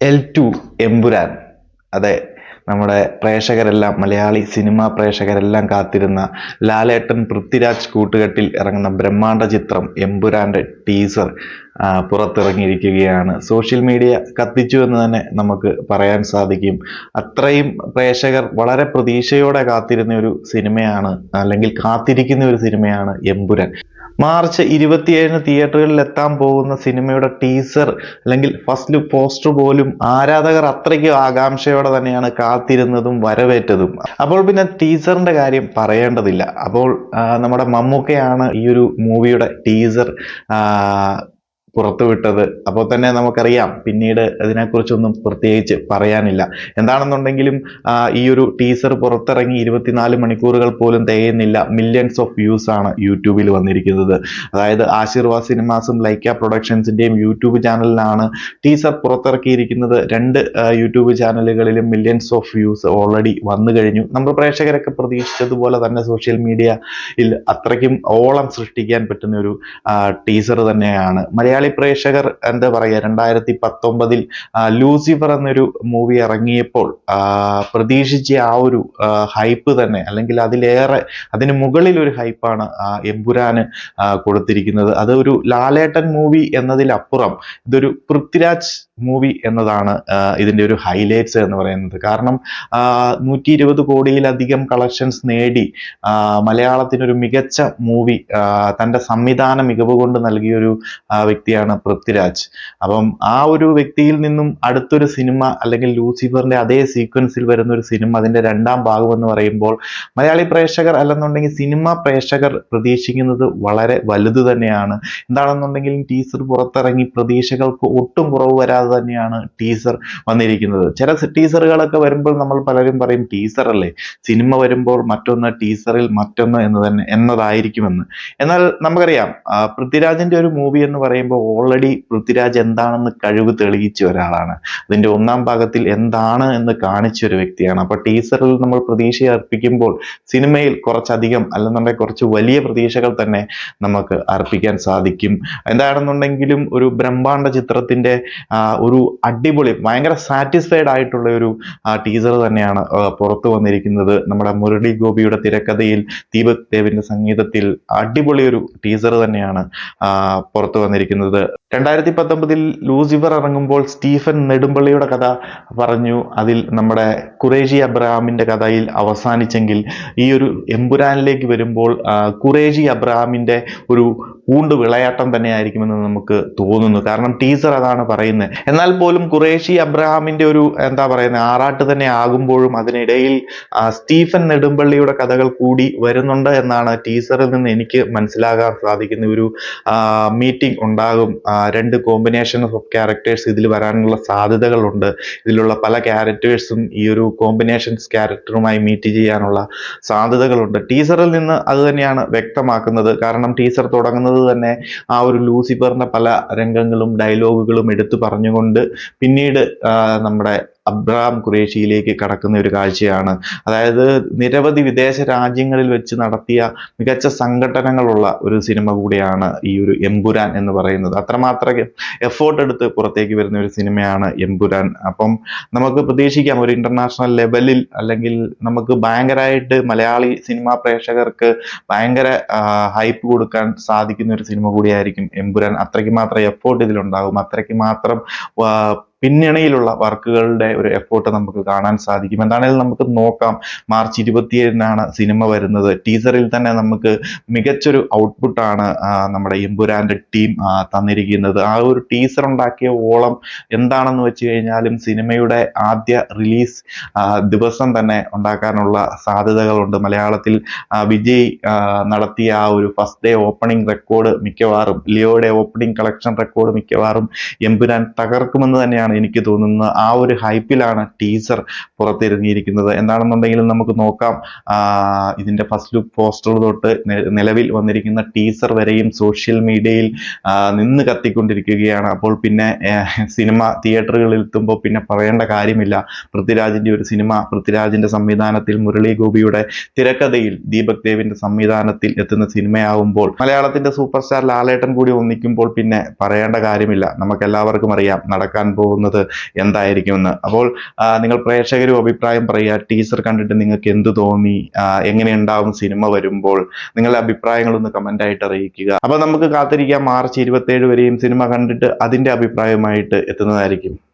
L two Empuraan. അതെ നമ്മുടെ പ്രേക്ഷകരെല്ലാം Malayali cinema പ്രേക്ഷകരെല്ലാം കാത്തിരുന്ന ലാലേട്ടൻ പൃഥ്വിരാജ് കൂട്ടുകെട്ടിൽ ഇറങ്ങുന്ന ബ്രഹ്മാണ്ഡ ചിത്രം എമ്പുരാന്റെ ടീസർ പുറത്തിറങ്ങിയിരിക്കുകയാണ്. സോഷ്യൽ മീഡിയ കത്തിച്ചു എന്ന് തന്നെ നമുക്ക് പറയാൻ സാധിക്കും. അത്രയും പ്രേക്ഷകർ വളരെ പ്രതീക്ഷയോടെ കാത്തിരുന്ന ഒരു സിനിമയാണ് അല്ലെങ്കിൽ കാത്തിരിക്കുന്ന ഒരു സിനിമയാണ് എമ്പുരാൻ. മാർച്ച് ഇരുപത്തിയേഴിന് തിയേറ്ററുകളിൽ എത്താൻ പോകുന്ന സിനിമയുടെ ടീസർ അല്ലെങ്കിൽ ഫസ്റ്റ് ലുക്ക് പോസ്റ്റർ പോലും ആരാധകർ അത്രയ്ക്ക് ആകാംക്ഷയോടെ തന്നെയാണ് കാത്തിരുന്നതും വരവേറ്റതും. അപ്പോൾ പിന്നെ ടീസറിന്റെ കാര്യം പറയേണ്ടതില്ല. അപ്പോൾ നമ്മുടെ മമ്മൂക്കയാണ് ഈ ഒരു മൂവിയുടെ ടീസർ. പുറത്തുവിട്ടത് അപ്പോൾ തന്നെ നമുക്കറിയാം പിന്നീട് അതിനെക്കുറിച്ചൊന്നും പ്രത്യേകിച്ച് പറയാനില്ല. എന്താണെന്നുണ്ടെങ്കിലും ഈ ഒരു ടീസർ പുറത്തിറങ്ങി ഇരുപത്തിനാല് മണിക്കൂറുകൾ പോലും തികയുന്നില്ല. മില്യൺസ് ഓഫ് വ്യൂസ് ആണ് യൂട്യൂബിൽ വന്നിരിക്കുന്നത്. അതായത് ആശീർവാദ് സിനിമാസും ലൈക്ക പ്രൊഡക്ഷൻസിന്റെയും യൂട്യൂബ് ചാനലിലാണ് ടീസർ പുറത്തിറക്കിയിരിക്കുന്നത്. രണ്ട് യൂട്യൂബ് ചാനലുകളിലും മില്യൺസ് ഓഫ് വ്യൂസ് ഓൾറെഡി വന്നു കഴിഞ്ഞു. നമ്മൾ പ്രേക്ഷകരൊക്കെ പ്രതീക്ഷിച്ചതുപോലെ തന്നെ സോഷ്യൽ മീഡിയയിൽ അത്രയ്ക്കും ഓളം സൃഷ്ടിക്കാൻ പറ്റുന്ന ഒരു ടീസർ തന്നെയാണ്. മലയാളി പ്രേക്ഷകർ എന്താ പറയുക? രണ്ടായിരത്തി പത്തൊമ്പതിൽ ലൂസിഫർ എന്നൊരു മൂവി ഇറങ്ങിയപ്പോൾ പ്രതീക്ഷിച്ച ആ ഒരു ഹൈപ്പ് തന്നെ അല്ലെങ്കിൽ അതിലേറെ അതിന് മുകളിൽ ഒരു ഹൈപ്പാണ് എമ്പുരാന് കൊടുത്തിരിക്കുന്നത്. അത് ഒരു ലാലേട്ടൻ മൂവി എന്നതിലപ്പുറം ഇതൊരു പൃഥ്വിരാജ് മൂവി എന്നതാണ് ഇതിന്റെ ഒരു ഹൈലൈറ്റ്സ് എന്ന് പറയുന്നത്. കാരണം നൂറ്റി ഇരുപത് കോടിയിലധികം കളക്ഷൻസ് നേടി മലയാളത്തിനൊരു മികച്ച മൂവി തന്റെ സംവിധാന മികവ് കൊണ്ട് നൽകിയൊരു വ്യക്തിയാണ് പൃഥ്വിരാജ്. അപ്പം ആ ഒരു വ്യക്തിയിൽ നിന്നും അടുത്തൊരു സിനിമ അല്ലെങ്കിൽ ലൂസിഫറിന്റെ അതേ സീക്വൻസിൽ വരുന്ന ഒരു സിനിമ അതിന്റെ രണ്ടാം ഭാഗം എന്ന് പറയുമ്പോൾ മലയാളി പ്രേക്ഷകർ അല്ലെന്നുണ്ടെങ്കിൽ സിനിമ പ്രേക്ഷകർ പ്രതീക്ഷിക്കുന്നത് വളരെ വലുത് തന്നെയാണ്. എന്താണെന്നുണ്ടെങ്കിൽ ടീസർ പുറത്തിറങ്ങി പ്രതീക്ഷകൾക്ക് ഒട്ടും കുറവ് വരാതെ തന്നെയാണ് ടീസർ വന്നിരിക്കുന്നത്. ചില ടീസറുകളൊക്കെ വരുമ്പോൾ നമ്മൾ പലരും പറയും ടീസർ അല്ലേ? സിനിമ വരുമ്പോൾ മറ്റൊന്ന് ടീസറിൽ മറ്റൊന്ന് എന്ന് തന്നെ എന്നതായിരിക്കുമെന്ന്. എന്നാൽ നമുക്കറിയാം പൃഥ്വിരാജിന്റെ ഒരു മൂവി എന്ന് പറയുമ്പോൾ ഓൾറെഡി പൃഥ്വിരാജ് എന്താണെന്ന് കഴിവ് തെളിയിച്ച ഒരാളാണ്. അതിന്റെ ഒന്നാം ഭാഗത്തിൽ എന്താണ് എന്ന് കാണിച്ച ഒരു വ്യക്തിയാണ്. അപ്പൊ ടീസറിൽ നമ്മൾ പ്രതീക്ഷ അർപ്പിക്കുമ്പോൾ സിനിമയിൽ കുറച്ചധികം അല്ലെന്നുണ്ടെങ്കിൽ കുറച്ച് വലിയ പ്രതീക്ഷകൾ തന്നെ നമുക്ക് അർപ്പിക്കാൻ സാധിക്കും. എന്താണെന്നുണ്ടെങ്കിലും ഒരു ബ്രഹ്മാണ്ഡ ചിത്രത്തിന്റെ ഒരു അടിപൊളി ഭയങ്കര സാറ്റിസ്ഫൈഡ് ആയിട്ടുള്ള ഒരു ടീസർ തന്നെയാണ് പുറത്തു വന്നിരിക്കുന്നത്. നമ്മുടെ മുരളി ഗോപിയുടെ തിരക്കഥയിൽ ദീപക് ദേവിന്റെ സംഗീതത്തിൽ അടിപൊളി ഒരു ടീസർ തന്നെയാണ് പുറത്തു വന്നിരിക്കുന്നത്. രണ്ടായിരത്തി പത്തൊമ്പതിൽ ലൂസിഫർ ഇറങ്ങുമ്പോൾ സ്റ്റീഫൻ നെടുമ്പള്ളിയുടെ കഥ പറഞ്ഞു. അതിൽ നമ്മുടെ കുറേജി അബ്രഹാമിന്റെ കഥയിൽ അവസാനിച്ചെങ്കിൽ ഈ ഒരു എമ്പുരാനിലേക്ക് വരുമ്പോൾ കുറേജി അബ്രഹാമിന്റെ ഒരു പൂണ്ട് വിളയാട്ടം തന്നെയായിരിക്കുമെന്ന് നമുക്ക് തോന്നുന്നു. കാരണം ടീസർ അതാണ് പറയുന്നത്. എന്നാൽ പോലും കുറേശി അബ്രഹാമിന്റെ ഒരു എന്താ പറയുന്നത് ആറാട്ട് തന്നെ ആകുമ്പോഴും അതിനിടയിൽ സ്റ്റീഫൻ നെടുമ്പള്ളിയുടെ കഥകൾ കൂടി വരുന്നുണ്ട് എന്നാണ് ടീസറിൽ നിന്ന് എനിക്ക് മനസ്സിലാകാൻ സാധിക്കുന്ന ഒരു മീറ്റിംഗ് ഉണ്ടാകും. രണ്ട് കോമ്പിനേഷൻ ഓഫ് ക്യാരക്ടേഴ്സ് ഇതിൽ വരാനുള്ള സാധ്യതകളുണ്ട്. ഇതിലുള്ള പല ക്യാരക്ടേഴ്സും ഈ ഒരു കോമ്പിനേഷൻസ് ക്യാരക്ടറുമായി മീറ്റ് ചെയ്യാനുള്ള സാധ്യതകളുണ്ട്. ടീസറിൽ നിന്ന് അത് തന്നെയാണ് വ്യക്തമാക്കുന്നത്. കാരണം ടീസർ തുടങ്ങുന്നത് തന്നെ ആ ഒരു ലൂസിഫറിന്റെ പല രംഗങ്ങളും ഡയലോഗുകളും എടുത്തു പറഞ്ഞുകൊണ്ട് പിന്നീട് നമ്മുടെ അബ്രഹാം ഖുറേഷിയിലേക്ക് കടക്കുന്ന ഒരു കാഴ്ചയാണ്. അതായത് നിരവധി വിദേശ രാജ്യങ്ങളിൽ വെച്ച് നടത്തിയ മികച്ച സംഘടനകളുള്ള ഒരു സിനിമ കൂടിയാണ് ഈ ഒരു എമ്പുരാൻ എന്ന് പറയുന്നത്. അത്രമാത്രം എഫേർട്ട് എടുത്ത് പുറത്തേക്ക് വരുന്ന ഒരു സിനിമയാണ് എമ്പുരാൻ അപ്പം നമുക്ക് പ്രതീക്ഷിക്കാം ഒരു ഇന്റർനാഷണൽ ലെവലിൽ അല്ലെങ്കിൽ നമുക്ക് ഭയങ്കരമായിട്ട് മലയാളി സിനിമാ പ്രേക്ഷകർക്ക് ഭയങ്കര ഹൈപ്പ് കൊടുക്കാൻ സാധിക്കുന്ന ഒരു സിനിമ കൂടിയായിരിക്കും എമ്പുരാൻ അത്രയ്ക്ക് മാത്രം എഫേർട്ട് ഇതിലുണ്ടാകും അത്രയ്ക്ക് മാത്രം പിന്നണിയിലുള്ള വർക്കുകളുടെ ഒരു എഫേർട്ട് നമുക്ക് കാണാൻ സാധിക്കും. എന്താണെങ്കിലും നമുക്ക് നോക്കാം. മാർച്ച് ഇരുപത്തിയേഴിനാണ് സിനിമ വരുന്നത്. ടീസറിൽ തന്നെ നമുക്ക് മികച്ചൊരു ഔട്ട്പുട്ടാണ് നമ്മുടെ എമ്പുരാന്റെ ടീം തന്നിരിക്കുന്നത്. ആ ഒരു ടീസർ ഉണ്ടാക്കിയ ഓളം എന്താണെന്ന് വെച്ച് കഴിഞ്ഞാലും സിനിമയുടെ ആദ്യ റിലീസ് ദിവസം തന്നെ ഉണ്ടാക്കാനുള്ള സാധ്യതകളുണ്ട്. മലയാളത്തിൽ വിജയ് നടത്തിയ ആ ഒരു ഫസ്റ്റ് ഡേ ഓപ്പണിംഗ് റെക്കോർഡ് മിക്കവാറും ലിയോയുടെ ഓപ്പണിംഗ് കളക്ഷൻ റെക്കോർഡ് മിക്കവാറും എമ്പുരാൻ തകർക്കുമെന്ന് തന്നെയാണ് എനിക്ക് തോന്നുന്നത് ആ ഒരു ഹൈപ്പിലാണ് ടീസർ പുറത്തിറങ്ങിയിരിക്കുന്നത്. എന്താണെന്നുണ്ടെങ്കിലും നമുക്ക് നോക്കാം. ഇതിന്റെ ഫസ്റ്റ് ലുക്ക് പോസ്റ്റർ തൊട്ട് നിലവിൽ വന്നിരിക്കുന്ന ടീസർ വരെയും സോഷ്യൽ മീഡിയയിൽ നിന്ന് കത്തിക്കൊണ്ടിരിക്കുകയാണ്. അപ്പോൾ പിന്നെ സിനിമ തിയേറ്ററുകളിൽ എത്തുമ്പോൾ പിന്നെ പറയേണ്ട കാര്യമില്ല. പൃഥ്വിരാജിന്റെ ഒരു സിനിമ പൃഥ്വിരാജിന്റെ സംവിധാനത്തിൽ മുരളി ഗോപിയുടെ തിരക്കഥയിൽ ദീപക് ദേവിന്റെ സംവിധാനത്തിൽ എത്തുന്ന സിനിമയാവുമ്പോൾ മലയാളത്തിന്റെ സൂപ്പർ സ്റ്റാർ ലാലേട്ടൻ കൂടി ഒന്നിക്കുമ്പോൾ പിന്നെ പറയേണ്ട കാര്യമില്ല. നമുക്ക് എല്ലാവർക്കും അറിയാം നടക്കാൻ പോകുന്ന പോകുന്നത് എന്തായിരിക്കുമെന്ന്. അപ്പോൾ നിങ്ങൾ പ്രേക്ഷകരും അഭിപ്രായം പറയുക. ടീസർ കണ്ടിട്ട് നിങ്ങൾക്ക് എന്ത് തോന്നി? എങ്ങനെ എങ്ങനെയുണ്ടാവും സിനിമ വരുമ്പോൾ? നിങ്ങളുടെ അഭിപ്രായങ്ങളൊന്ന് കമന്റ് ആയിട്ട് അറിയിക്കുക. അപ്പോൾ നമുക്ക് കാത്തിരിക്കാം. മാർച്ച് ഇരുപത്തി വരെയും സിനിമ കണ്ടിട്ട് അതിന്റെ അഭിപ്രായമായിട്ട് എത്തുന്നതായിരിക്കും.